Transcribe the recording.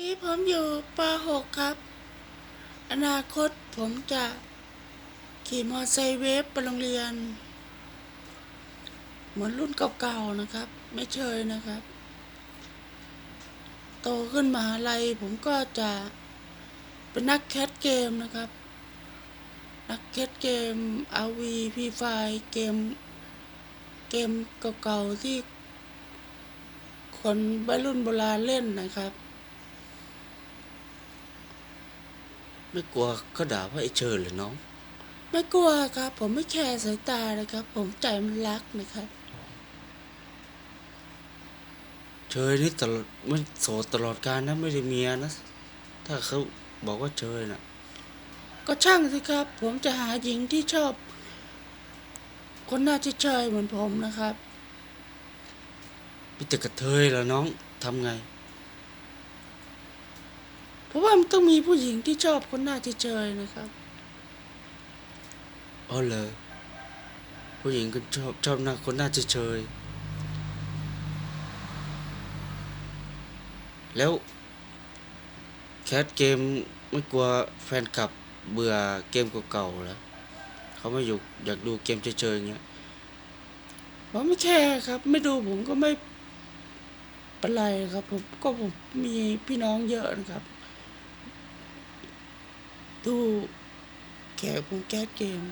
นี้ผมอยู่ป .6 ครับ อนาคตผมจะขี่มอไซค์เวฟไปโรงเรียน เหมือนรุ่นเก่าๆนะครับ ไม่เชยนะครับ โตขึ้นมหาลัยผมก็จะเป็นนักแคสเกมนะครับ นักแคสเกมอาวีพีไฟเกม เกมเก่าๆที่คนวัยรุ่นโบราณเล่นนะครับ ไม่กลัวก็ด่าว่าไอ้เชิญเหรอน้อง ไม่กลัวครับ ผมไม่แคร์สายตานะครับ ผมใจมันรักนะครับ เชยนี่ตลอดมันโสดตลอดการนะไม่ได้เมียนะ ถ้าเขาบอกว่าเชยน่ะ ก็ช่างสิครับ ผมจะหาหญิงที่ชอบ คนน้าเฉยเหมือนผมนะครับมีแต่กระเทยแล้วน้องทำไง ราะว่ามันต้องมีผู้หญิงที่ชอบคนหน้าเฉยๆนะครับอ๋อเหรอผู้หญิงก็ชอบชอบหน้าคนหน้าเฉยๆแล้วแคสเกมไม่กลัวแฟนคลับเบื่อเกมเก่าๆเหรอเขาไม่อยู่อยากดูเกมเฉยๆอย่างเงี้ยผมไม่แคร์ครับ ไม่ดูผมก็ไม่เป็นไรครับผมก็ผมมีพี่น้องเยอะนะครับ ตู้แขกผมแก้เกม